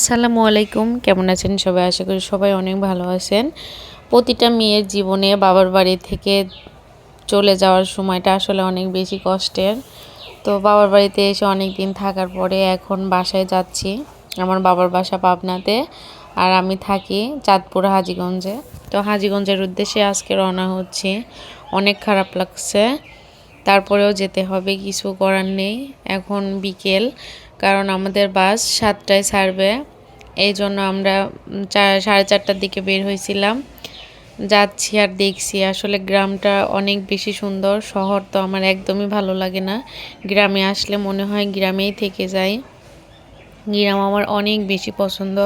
আসসালামু আলাইকুম। কেমন আছেন সবাই? আশা করি সবাই অনেক ভালো আছেন। প্রতিটা মেয়ের জীবনে বাবার বাড়ি থেকে চলে যাওয়ার সময়টা আসলে অনেক বেশি কষ্টের। তো বাবার বাড়িতে এসে অনেক দিন থাকার পরে এখন বাসায় যাচ্ছি। আমার বাবার বাসা পাবনাতে আর আমি থাকি চাঁদপুর হাজিগঞ্জে। তো হাজিগঞ্জের উদ্দেশ্যে আজকে রওনা হচ্ছে। অনেক খারাপ লাগছে। তারপরেও যেতে হবে, কিছু করার নেই। এখন বিকেল। কারণ আমাদের বাস সাতটায় ছাড়বে। এই জন্য আমরা সাড়ে চারটার দিকে বের হয়েছিলাম। যাচ্ছি আর দেখছি, আসলে গ্রামটা অনেক বেশি সুন্দর। শহর তো আমার একদমই ভালো লাগে না। গ্রামে আসলে মনে হয় গ্রামেই থেকে যাই। গ্রাম আমার অনেক বেশি পছন্দ।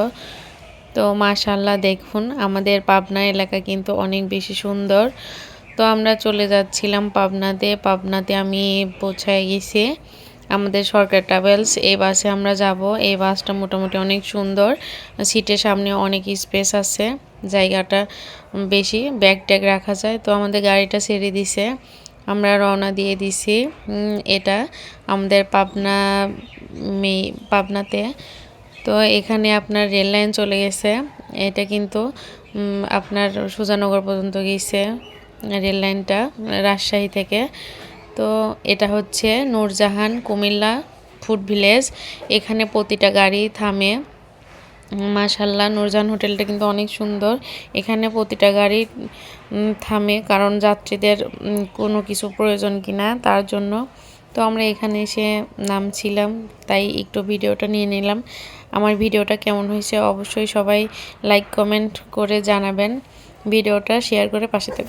তো মাশাল্লাহ দেখুন, আমাদের পাবনা এলাকা কিন্তু অনেক বেশি সুন্দর। তো আমরা চলে যাচ্ছিলাম পাবনাতে। পাবনাতে আমি পৌঁছায় গেছি। আমাদের সরকার ট্রাভেলস এই বাসে আমরা যাব। এই বাসটা মোটামুটি অনেক সুন্দর। সিটের সামনে অনেক স্পেস আছে। জায়গাটা বেশি ব্যাগ ট্যাগ রাখা যায়। তো আমাদের গাড়িটা ছেড়ে দিছে। আমরা রওনা দিয়ে দিছি। এটা আমাদের পাবনা মে পাবনাতে। তো এখানে আপনার রেল লাইন চলে গেছে। এটা কিন্তু আপনার সুজানগর পর্যন্ত গেছে। রেল লাইনটা রাজশাহী থেকে। তো এটা হচ্ছে নূরজাহান কুমিল্লা ফুড ভিলেজ। এখানে প্রতিটা গাড়ি থামে। মাশাল্লাহ নূরজাহান হোটেলটা কিন্তু অনেক সুন্দর। এখানে প্রতিটা গাড়ি থামে, কারণ যাত্রীদের কোনো কিছু প্রয়োজন কিনা তার জন্য। তো আমরা এখানে এসে নামছিলাম, তাই একটু ভিডিওটা নিয়ে নিলাম। আমার ভিডিওটা কেমন হয়েছে অবশ্যই সবাই লাইক কমেন্ট করে জানাবেন। ভিডিওটা শেয়ার করে পাশে থাকবেন।